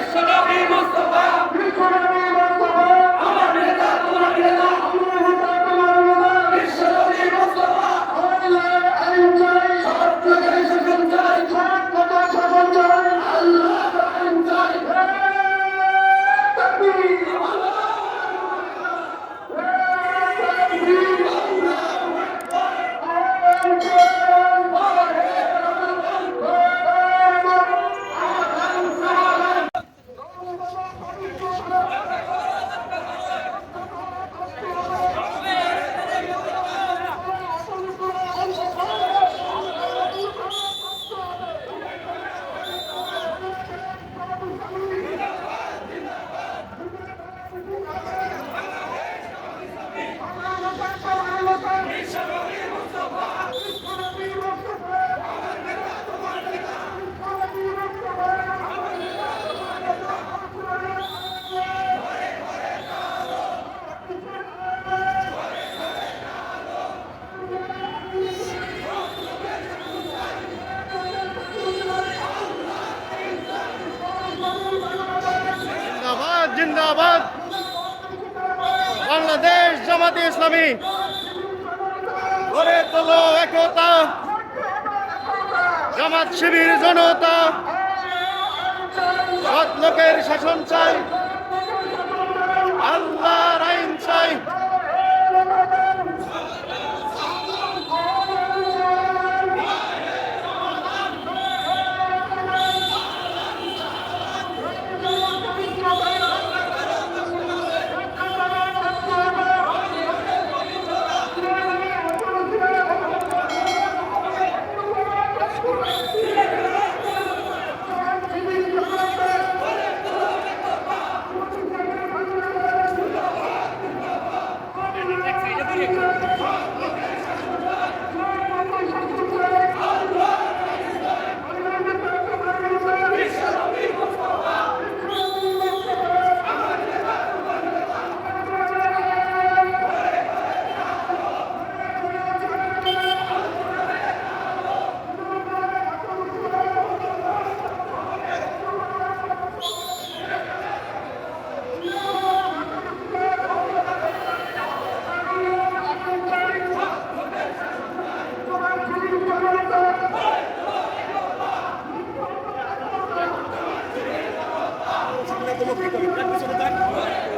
বিশ্বনবী মুস্তাফা আমার নেতা তোমার নেতা বিশ্বনবী মুস্তাফা সত্যকারী শাসন চাই আল্লাহ আইন চাই জিন্দাবাদ। বাংলাদেশ জামাতে ইসলামী। গড়ে তোলো একতা। জামাত শিবির জনতা। সৎ লোকের শাসন চাই। বিপক্ষে কবি